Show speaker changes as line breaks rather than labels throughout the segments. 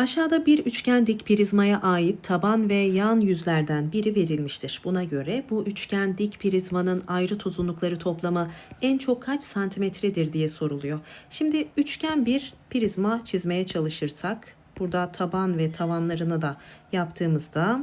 Aşağıda bir üçgen dik prizmaya ait taban ve yan yüzlerden biri verilmiştir. Buna göre bu üçgen dik prizmanın ayrıt uzunlukları toplamı en çok kaç santimetredir diye soruluyor. Şimdi üçgen bir prizma çizmeye çalışırsak burada taban ve tavanlarını da yaptığımızda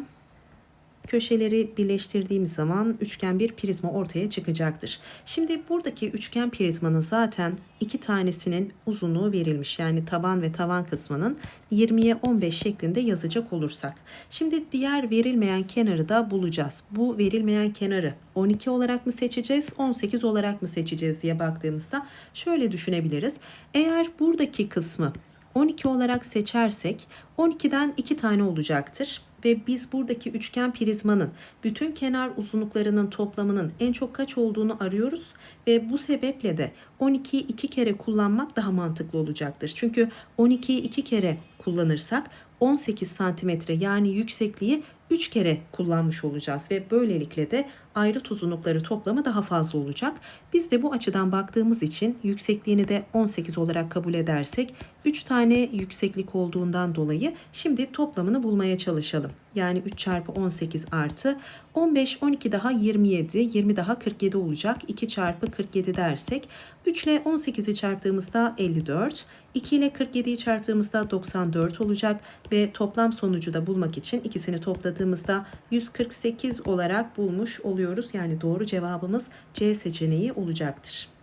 köşeleri birleştirdiğimiz zaman üçgen bir prizma ortaya çıkacaktır. Şimdi buradaki üçgen prizmanın zaten iki tanesinin uzunluğu verilmiş. Yani taban ve tavan kısmının 20'ye 15 şeklinde yazacak olursak. Şimdi diğer verilmeyen kenarı da bulacağız. Bu verilmeyen kenarı 12 olarak mı seçeceğiz, 18 olarak mı seçeceğiz diye baktığımızda şöyle düşünebiliriz. Eğer buradaki kısmı 12 olarak seçersek 12'den 2 tane olacaktır ve biz buradaki üçgen prizmanın bütün kenar uzunluklarının toplamının en çok kaç olduğunu arıyoruz ve bu sebeple de 12'yi 2 kere kullanmak daha mantıklı olacaktır. Çünkü 12'yi 2 kere kullanırsak 18 santimetre yani yüksekliği 3 kere kullanmış olacağız ve böylelikle de ayrıt uzunlukları toplamı daha fazla olacak. Biz de bu açıdan baktığımız için yüksekliğini de 18 olarak kabul edersek 3 tane yükseklik olduğundan dolayı şimdi toplamını bulmaya çalışalım. Yani 3 çarpı 18 artı 15, 12 daha 27, 20 daha 47 olacak. 2 çarpı 47 dersek 3 ile 18'i çarptığımızda 54, 2 ile 47'yi çarptığımızda 94 olacak ve toplam sonucu da bulmak için ikisini topladığımızda 148 olarak bulmuş oluyoruz. Yani doğru cevabımız C seçeneği olacaktır.